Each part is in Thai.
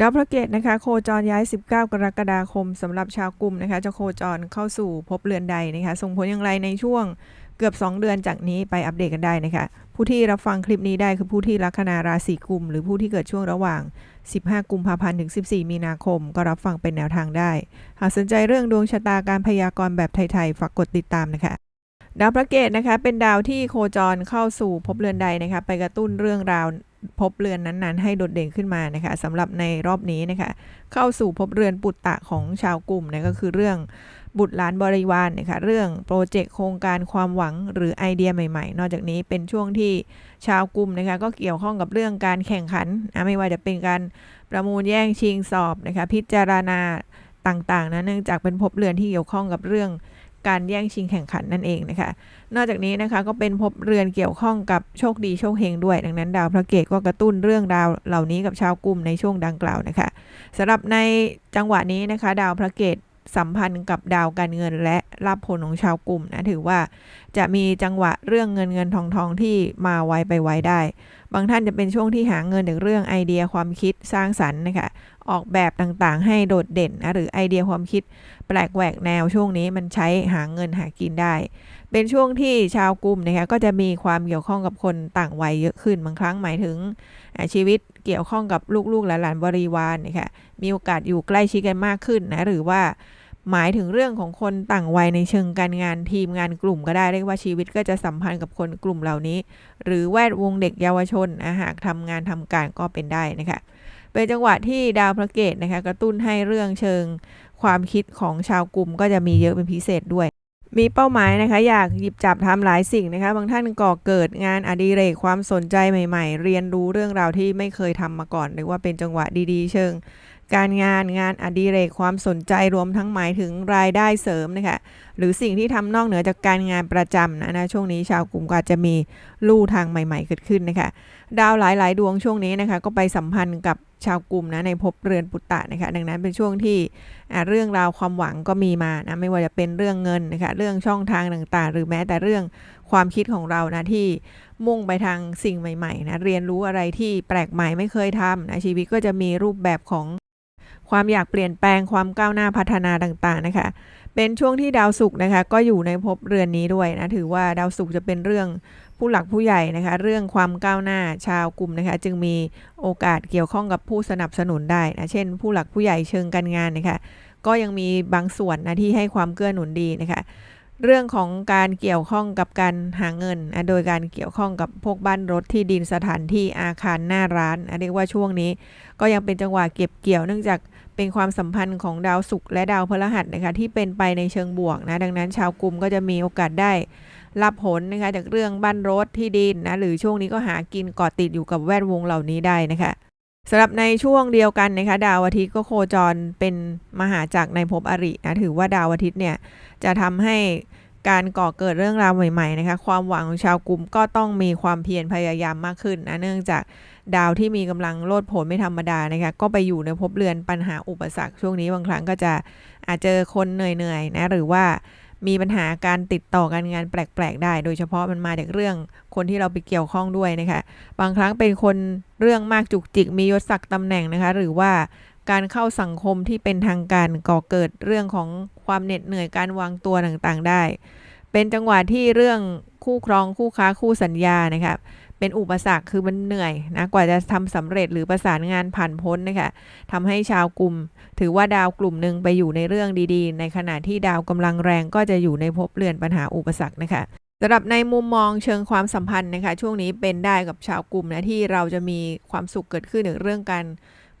ดาวพระเกตนะคะโคจรย้าย 19 กรกฎาคมสำหรับชาวกลุ่มนะคะจะโคจรเข้าสู่ภพเรือนใดนะคะส่งผลอย่างไรในช่วงเกือบ 2 เดือนจากนี้ไปอัปเดตกันได้นะคะผู้ที่รับฟังคลิปนี้ได้คือผู้ที่ลัคนาราศีกุม หรือผู้ที่เกิดช่วงระหว่าง 15 กุมภาพันธ์ถึง 14 มีนาคม ก็รับฟังเป็นแนวทางได้ หากสนใจเรื่องดวงชะตาการพยากรณ์แบบไทยๆฝากกดติดตามนะคะดาวพระเกตนะคะเป็นดาวที่โคจรเข้าสู่ภพเรือนใดนะคะไปกระตุ้นเรื่องราว ภพเรือนนั้นๆ ให้โดดเด่นขึ้นมานะคะสำหรับในรอบนี้นะคะเข้าสู่ภพเรือนปุตตะของชาวกลุ่มนะก็คือเรื่องบุตรหลานบริวารนะคะเรื่องโปรเจกต์โครงการความหวังหรือไอเดียใหม่ๆ นอกจากนี้เป็นช่วงที่ชาวกลุ่มนะคะก็เกี่ยวข้องกับเรื่องการแข่งขันนะไม่ว่าจะเป็นการประมูลแย่งชิงสอบนะคะพิจารณาต่างๆนะเนื่องจากเป็นภพเรือนที่เกี่ยวข้องกับเรื่อง การแย่งชิงแข่งขันนั่นเองนะคะ นอกจากนี้นะคะก็เป็นภพเรือนเกี่ยวข้องกับโชคดีโชคเฮงด้วย ดังนั้นดาวพระเกตก็กระตุ้นเรื่องดาวเหล่านี้กับชาวกลุ่มในช่วงดังกล่าวนะคะสำหรับในจังหวะนี้นะคะ ดาวพระเกตสัมพันธ์กับดาวการเงินและรับผลของชาวกลุ่มนะถือว่าจะมีจังหวะเรื่องเงินเงินทองทองที่มาไวไปไวได้ บางท่านจะเป็นช่วงที่หาเงินจากเรื่องไอเดียความคิดสร้างสรรค์นะคะ ออกแบบต่างๆ ให้โดดเด่นนะหรือไอเดียความคิดแปลกแหวกแนวช่วงนี้มันใช้หาเงินหากินได้ เป็นช่วงที่ชาวกลุ่มนะคะก็จะมีความเกี่ยวข้องกับคนต่างวัยเยอะขึ้นบางครั้งหมายถึงชีวิตเกี่ยวข้องกับลูกๆหลานๆบริวารนะคะมีโอกาสอยู่ใกล้ชิดกันมากขึ้นนะหรือว่าหมายถึงเรื่องของคนต่างวัยในเชิงการงานทีมงานกลุ่มก็ได้เรียกว่าชีวิตก็จะสัมพันธ์กับคนกลุ่มเหล่านี้ หรือแวดวงเด็กเยาวชนนะหากทำงานทำการก็เป็นได้นะคะ เป็นจังหวะที่ดาวพระเกตนะคะกระตุ้นให้เรื่องเชิงความคิดของชาวกลุ่มก็จะมีเยอะเป็นพิเศษด้วย มีเป้าหมายนะคะ อยากหยิบจับทำหลายสิ่งนะคะ บางท่านก่อเกิดงานอดิเรกความสนใจใหม่ ๆ เรียนรู้เรื่องราวที่ไม่เคยทำมาก่อนเรียกว่าเป็นจังหวะดีๆ เชิง การงานงานอดิเรกความสนใจรวมทั้งหมายถึงรายได้เสริมนะคะหรือสิ่งที่ทำนอกเหนือจากการงานประจำนะนะช่วงนี้ชาวกลุ่มก็จะมีลู่ทางใหม่ ๆ เกิดขึ้นนะคะดาวหลาย ๆ ดวงช่วงนี้นะคะก็ไปสัมพันธ์กับชาวกลุ่มนะในภพเรือนปุตตะนะคะดังนั้นเป็นช่วงที่เรื่องราวความหวังก็มีมานะไม่ว่าจะเป็นเรื่องเงินนะคะเรื่องช่องทางต่างๆ หรือแม้แต่เรื่องความคิดของเรานะที่มุ่งไปทางสิ่งใหม่ๆนะเรียนรู้อะไรที่แปลกใหม่ไม่เคยทำนะชีวิตก็จะมีรูปแบบของ ความอยากเปลี่ยนแปลงความก้าวหน้าพัฒนาต่างๆนะคะ เป็นช่วงที่ดาวศุกร์นะคะก็อยู่ในภพเรือนนี้ด้วยนะถือว่าดาวศุกร์จะเป็นเรื่องผู้หลักผู้ใหญ่นะคะ เรื่องความก้าวหน้าชาวกลุ่มนะคะ จึงมีโอกาสเกี่ยวข้องกับผู้สนับสนุนได้นะเช่น ผู้หลักผู้ใหญ่เชิงการงานนะคะก็ยังมีบางส่วนนะที่ให้ความเกื้อหนุนดีนะคะ เรื่องของการเกี่ยวข้องกับการหาเงินนะโดยการเกี่ยวข้องกับพวกบ้านรถที่ดินสถานที่อาคารหน้าร้านเรียกว่าช่วงนี้ ก็ยังเป็นจังหวะเก็บเกี่ยวเนื่องจากเป็นความสัมพันธ์ของดาวศุกร์และดาวพฤหัสนะคะที่เป็นไปในเชิงบวกนะดังนั้นชาวกลุ่มก็จะมีโอกาสได้ รับผลนะคะจากเรื่องบ้านรถที่ดินนะหรือช่วงนี้ก็หากินเกาะติดอยู่กับแวดวงเหล่านี้ได้นะคะสำหรับในช่วงเดียวกันนะคะดาวอาทิตย์ก็โคจรเป็นมหาจักรในภพอรินะถือว่าดาวอาทิตย์เนี่ย จะทำให้การก่อเกิดเรื่องราวใหม่ๆนะคะความหวังของชาวกลุ่มก็ต้องมีความเพียรพยายามมากขึ้นนะเนื่องจากดาวที่มีกำลังโลดโผนไม่ธรรมดานะคะก็ไปอยู่ในภพเรือนปัญหาอุปสรรคช่วงนี้บางครั้งก็จะอาจเจอคนเหนื่อยๆนะหรือว่ามีปัญหาการติดต่อการงานแปลกๆ ได้ โดยเฉพาะมันมาจากเรื่องคนที่เราไปเกี่ยวข้องด้วยนะคะบางครั้งเป็นคนเรื่องมากจุกจิกมียศศักดิ์ตำแหน่งนะคะหรือว่า การเข้าสังคมที่เป็นทางการก่อเกิดเรื่องของความเหน็ดเหนื่อยการวางตัวต่างๆ ได้ เป็นจังหวะที่เรื่องคู่ครองคู่ค้าคู่สัญญานะคะเป็นอุปสรรคคือมันเหนื่อยนะกว่าจะทำสำเร็จหรือประสานงานผ่านพ้นนะคะทำให้ชาวกลุ่ม ถือว่าดาวกลุ่มหนึ่งไปอยู่ในเรื่องดีๆ ในขณะที่ดาวกำลังแรงก็จะอยู่ในภพเรือนปัญหาอุปสรรคนะคะสำหรับในมุมมองเชิงความสัมพันธ์นะคะช่วงนี้เป็นได้กับชาวกลุ่มนะที่เราจะมีความสุขเกิดขึ้นในเรื่องการ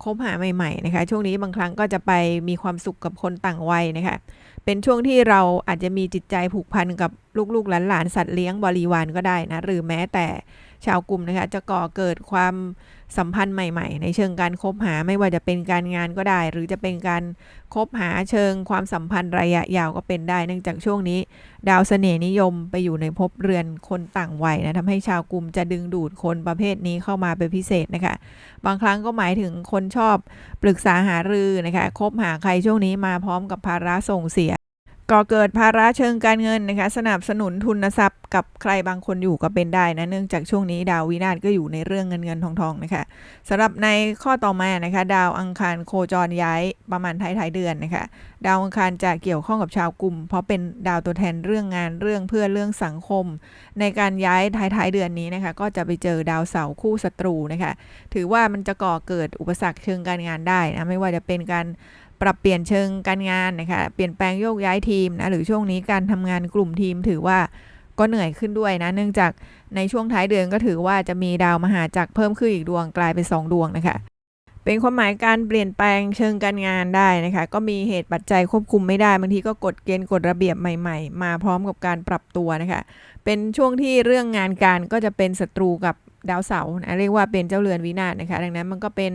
คบหาใหม่ๆนะคะ ช่วงนี้บางครั้งก็จะไปมีความสุขกับคนต่างวัยนะคะ เป็นช่วงที่เราอาจจะมีจิตใจผูกพันกับลูกๆหลานๆสัตว์เลี้ยงบริวารก็ได้นะ หรือแม้แต่ ชาวกลุ่มนะคะจะก่อเกิดความสัมพันธ์ใหม่ๆ ในเชิงการคบหาไม่ว่าจะเป็นการงานก็ได้ หรือจะเป็นการคบหาเชิงความสัมพันธ์ระยะยาวก็เป็นได้ เนื่องจากช่วงนี้ ดาวเสน่ห์นิยมไปอยู่ในภพเรือนคนต่างวัยนะทำให้ชาวกลุ่มจะดึงดูดคนประเภทนี้เข้ามาเป็นพิเศษนะคะ บางครั้งก็หมายถึงคนชอบปรึกษาหารือนะคะคบหาใครช่วงนี้มาพร้อมกับภาระส่งเสีย ก่อเกิดภาระเชิงการเงินนะคะสนับสนุนทุนทรัพย์กับใครบางคนอยู่ก็เป็นได้นะเนื่องจากช่วงนี้ดาววินาศก็อยู่ในเรื่องเงินเงินทองทองนะคะสำหรับในข้อต่อมานะคะดาวอังคารโคจรย้ายประมาณท้ายๆเดือนนะคะดาวอังคารจะเกี่ยวข้องกับชาวกลุ่ม เพราะเป็นดาวตัวแทนเรื่องงานเรื่องเพื่อเรื่องสังคม ในการย้ายท้ายๆเดือนนี้นะคะก็จะไปเจอดาวเสาร์คู่ศัตรูนะคะถือว่ามันจะก่อเกิดอุปสรรคเชิงการงานได้นะไม่ว่าจะเป็นการ ปรับเปลี่ยนเชิงการงานนะคะ เปลี่ยนแปลงโยกย้ายทีมนะหรือช่วงนี้การทำงานกลุ่มทีมถือว่าก็เหนื่อยขึ้นด้วยนะ เนื่องจากในช่วงท้ายเดือนก็ถือว่าจะมีดาวมหาจักรเพิ่มขึ้นอีกดวงกลายเป็น 2 ดวงนะคะ เป็นความหมายการเปลี่ยนแปลงเชิงการงานได้นะคะ ก็มีเหตุปัจจัยควบคุมไม่ได้บางทีก็กฎเกณฑ์กฎระเบียบใหม่ๆ มาพร้อมกับการปรับตัวนะคะ เป็นช่วงที่เรื่องงานการก็จะเป็นศัตรูกับ ดาวเสาร์นะเรียกว่าเป็นเจ้าเรือนวินาศนะคะ ดังนั้นมันก็เป็น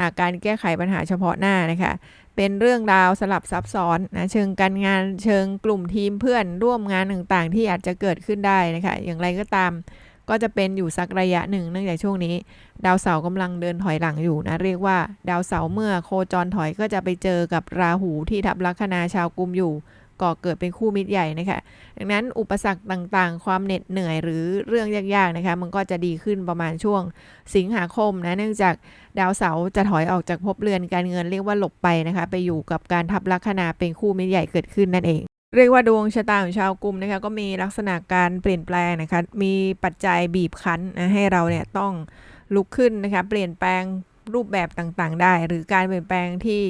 อาการแก้ไขปัญหาเฉพาะหน้านะคะ เป็นเรื่องราวสลับซับซ้อนนะเชิงการงานเชิงกลุ่มทีมเพื่อนร่วมงานต่างๆ ที่อาจจะเกิดขึ้นได้นะคะ อย่างไรก็ตามก็จะเป็นอยู่สักระยะหนึ่งเนื่องจากช่วงนี้ ดาวเสาร์กำลังเดินถอยหลังอยู่นะ เรียกว่าดาวเสาร์เมื่อโคจรถอยก็จะไปเจอกับราหูที่ทับลัคนาชาวกุมอยู่ ก่อเกิดเป็นคู่มิตรใหญ่นะคะดังนั้นอุปสรรคต่างๆ ความเหน็ดเหนื่อยหรือเรื่องยากๆนะคะมันก็จะดีขึ้นประมาณช่วงสิงหาคมนะเนื่องจากดาวเสาร์จะถอยออกจากภพเรือนการเงินเรียกว่าหลบไปนะคะไปอยู่กับการทับลัคนาเป็นคู่มิตรใหญ่เกิดขึ้นนั่นเองเรียกว่าดวงชะตาของชาวกลุ่มนะคะก็มีลักษณะการเปลี่ยนแปลงนะคะมีปัจจัยบีบคั้นนะให้เราเนี่ยต้องลุกขึ้นนะคะเปลี่ยนแปลง รูปแบบต่างๆ ได้ หรือการเปลี่ยนแปลงที่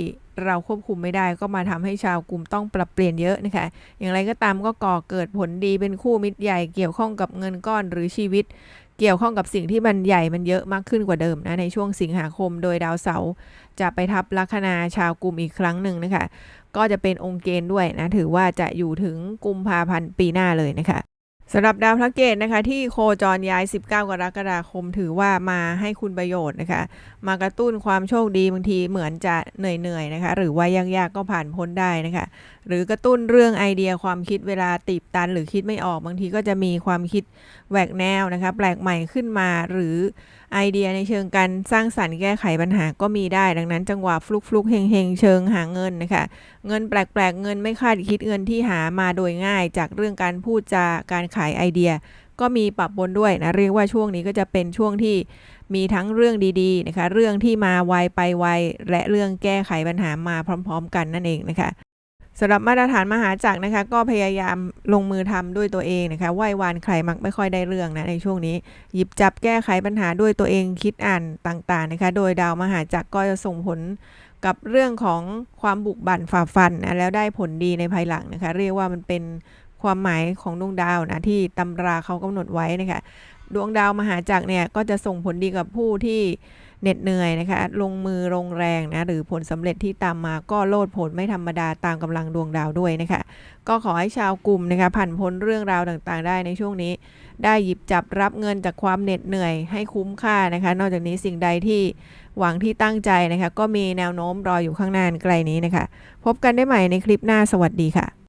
เราควบคุมไม่ได้ ก็มาทำให้ชาวกลุ่มต้องปรับเปลี่ยนเยอะนะคะอย่างไรก็ตามก็ก่อเกิดผลดีเป็นคู่มิตรใหญ่เกี่ยวข้องกับเงินก้อนหรือชีวิต เกี่ยวข้องกับสิ่งที่มันใหญ่มันเยอะมากขึ้นกว่าเดิมนะในช่วงสิงหาคม โดยดาวเสาร์จะไปทับลัคนาชาวกลุ่มอีกครั้งหนึ่งนะคะก็จะเป็นองค์เกณฑ์ด้วยนะถือว่าจะอยู่ถึงกุมภาพันธ์ปีหน้าเลยนะคะ สำหรับดาวพระเกตนะคะที่โคจรย้าย 19 กรกฎาคมถือว่ามาให้คุณประโยชน์นะคะ มากระตุ้นความโชคดีบางทีเหมือนจะเหนื่อยๆนะคะ หรือว่ายากๆก็ผ่านพ้นได้นะคะ หรือกระตุ้นเรื่องไอเดียความคิดเวลาตีบตันหรือคิดไม่ออกบางทีก็จะมีความคิดแหวกแนวนะคะ แปลกใหม่ขึ้นมาหรือไอเดียในเชิงการสร้างสรรค์แก้ไขปัญหาก็มีได้ ดังนั้นจังหวะฟลุกฟลุกเฮงเฮงเชิงหาเงินนะคะ เงินแปลกๆเงินไม่คาดคิดเงินที่หามาโดยง่าย จากเรื่องการพูดจาการขายไอเดีย ก็มีปรับบนด้วยนะเรียกว่าช่วงนี้ก็จะเป็นช่วงที่มีทั้งเรื่องดีๆนะคะเรื่องที่มาไวไปไวและเรื่องแก้ไขปัญหามาพร้อม ๆ กันนั่นเองนะคะสำหรับมาตรฐานมหาจักรนะคะ ก็พยายามลงมือทำด้วยตัวเองนะคะไหว้วานใครมักไม่ค่อยได้เรื่องนะในช่วงนี้ หยิบจับแก้ไขปัญหาด้วยตัวเองคิดอ่านต่างๆนะคะ โดยดาวมหาจักรก็จะส่งผลกับเรื่องของความบุกบั่นฝ่าฟันนะแล้วได้ผลดีในภายหลังนะคะ เรียกว่ามันเป็น ความหมายของดวงดาวนะที่ตำราเขากำหนดไว้นะคะดวงดาวมหาจักรเนี่ยก็จะส่งผลดีกับผู้ที่เหน็ดเหนื่อยนะคะลงมือลงแรงนะหรือผลสำเร็จที่ตามมาก็โลดผลไม่ธรรมดาตามกำลังดวงดาวด้วยนะคะก็ขอให้ชาวกลุ่มนะคะผ่านพ้นเรื่องราวต่างๆ ได้ในช่วงนี้ ได้หยิบจับรับเงินจากความเหน็ดเหนื่อยให้คุ้มค่านะคะ นอกจากนี้สิ่งใดที่หวังที่ตั้งใจนะคะก็มีแนวโน้มรออยู่ข้างหน้าไกลนี้นะคะ พบกันได้ใหม่ในคลิปหน้าสวัสดีค่ะ